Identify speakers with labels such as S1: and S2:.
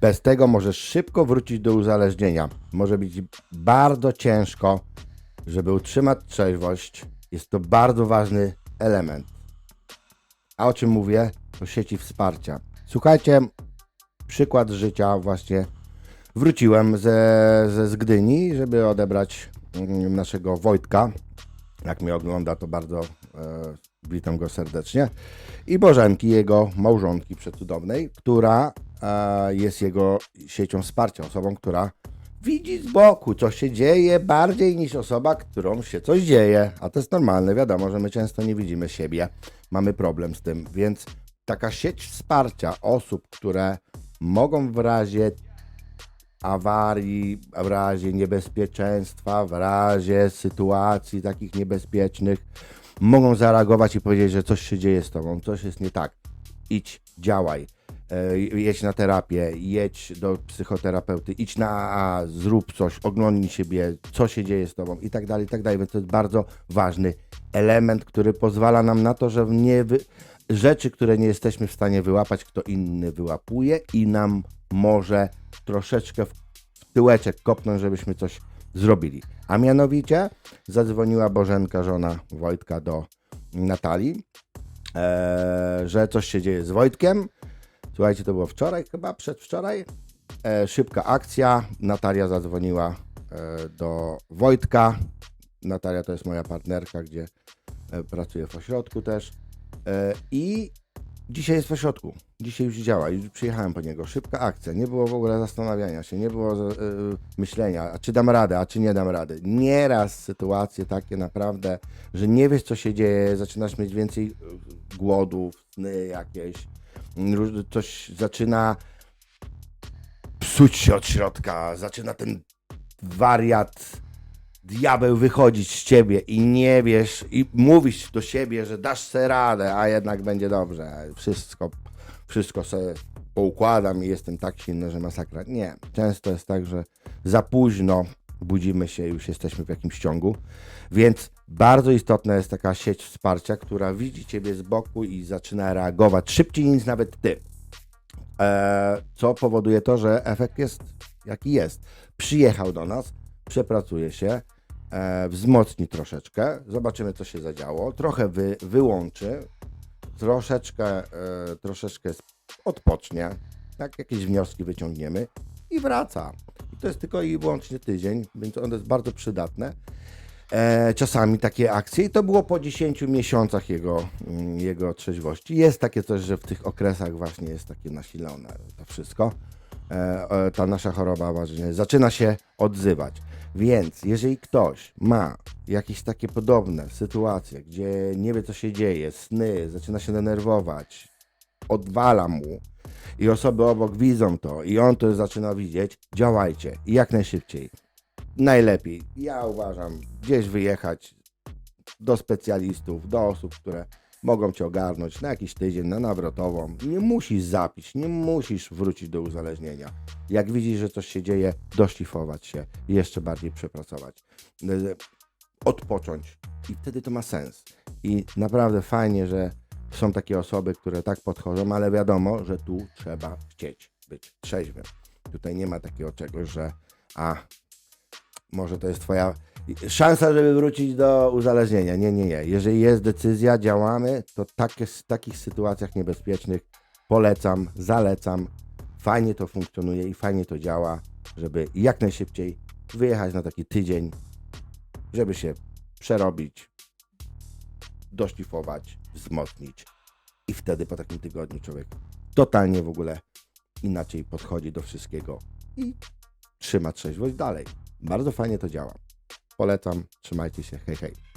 S1: Bez tego możesz szybko wrócić do uzależnienia. Może być bardzo ciężko, żeby utrzymać trzeźwość. Jest to bardzo ważny element. A o czym mówię? O sieci wsparcia. Słuchajcie, przykład życia właśnie wróciłem ze, ze z Gdyni, żeby odebrać mm, naszego Wojtka. Jak mnie ogląda, to bardzo e, witam go serdecznie. I Bożenki, jego małżonki przecudownej, która jest jego siecią wsparcia, osobą, która widzi z boku, co się dzieje bardziej niż osoba, którą się coś dzieje. A to jest normalne, wiadomo, że my często nie widzimy siebie, mamy problem z tym, więc taka sieć wsparcia osób, które mogą w razie awarii, w razie niebezpieczeństwa, w razie sytuacji takich niebezpiecznych, mogą zareagować i powiedzieć, że coś się dzieje z tobą, coś jest nie tak. Idź, działaj. E, Jedź na terapię, jedź do psychoterapeuty, idź na AA, zrób coś, oglądnij siebie, co się dzieje z tobą i tak dalej, i tak dalej. Więc to jest bardzo ważny element, który pozwala nam na to, że nie wy... rzeczy, które nie jesteśmy w stanie wyłapać, kto inny wyłapuje i nam może troszeczkę w tyłeczek kopnąć, żebyśmy coś zrobili. A mianowicie zadzwoniła Bożenka, żona Wojtka, do Natalii, e, że coś się dzieje z Wojtkiem. Słuchajcie, to było wczoraj, chyba przedwczoraj. E, szybka akcja. Natalia zadzwoniła e, do Wojtka. Natalia to jest moja partnerka, gdzie e, pracuję w ośrodku też. E, I dzisiaj jest w ośrodku. Dzisiaj już działa. Już przyjechałem po niego. Szybka akcja. Nie było w ogóle zastanawiania się, nie było e, myślenia, a czy dam radę, a czy nie dam rady. Nieraz sytuacje takie naprawdę, że nie wiesz, co się dzieje, zaczynasz mieć więcej e, głodów, sny jakieś, coś zaczyna psuć się od środka, zaczyna ten wariat, diabeł wychodzić z ciebie i nie wiesz, i mówisz do siebie, że dasz sobie radę, a jednak będzie dobrze. Wszystko, wszystko sobie poukładam i jestem tak silny, że masakra. Nie. Często jest tak, że za późno budzimy się już jesteśmy w jakimś ciągu. Więc bardzo istotna jest taka sieć wsparcia, która widzi ciebie z boku i zaczyna reagować szybciej niż nawet ty. E, co powoduje to, że efekt jest jaki jest. Przyjechał do nas, przepracuje się, e, wzmocni troszeczkę, zobaczymy co się zadziało, trochę wy, wyłączy, troszeczkę, e, troszeczkę odpocznie, tak, jakieś wnioski wyciągniemy i wraca. I to jest tylko i wyłącznie tydzień, więc ono jest bardzo przydatne. E, czasami takie akcje i to było po 10 miesiącach jego, mm, jego trzeźwości. Jest takie coś, że w tych okresach właśnie jest takie nasilone to wszystko. E, ta nasza choroba właśnie zaczyna się odzywać. Więc jeżeli ktoś ma jakieś takie podobne sytuacje, gdzie nie wie co się dzieje, sny, zaczyna się denerwować, odwala mu i osoby obok widzą to i on to zaczyna widzieć, działajcie i jak najszybciej najlepiej, ja uważam, gdzieś wyjechać do specjalistów, do osób, które mogą cię ogarnąć na jakiś tydzień, na nawrotową. Nie musisz zapić, nie musisz wrócić do uzależnienia. Jak widzisz, że coś się dzieje, doszlifować się jeszcze bardziej przepracować. Y, Odpocząć. I wtedy to ma sens. I naprawdę fajnie, że są takie osoby, które tak podchodzą, ale wiadomo, że tu trzeba chcieć być trzeźwym. Tutaj nie ma takiego czegoś, że a może to jest twoja szansa, żeby wrócić do uzależnienia. Nie, nie, nie. Jeżeli jest decyzja, działamy, to takie, w takich sytuacjach niebezpiecznych polecam, zalecam. Fajnie to funkcjonuje i fajnie to działa, żeby jak najszybciej wyjechać na taki tydzień, żeby się przerobić, doszlifować, wzmocnić i wtedy po takim tygodniu człowiek totalnie w ogóle inaczej podchodzi do wszystkiego i trzyma trzeźwość dalej. Bardzo fajnie to działa. Polecam, trzymajcie się, hej hej.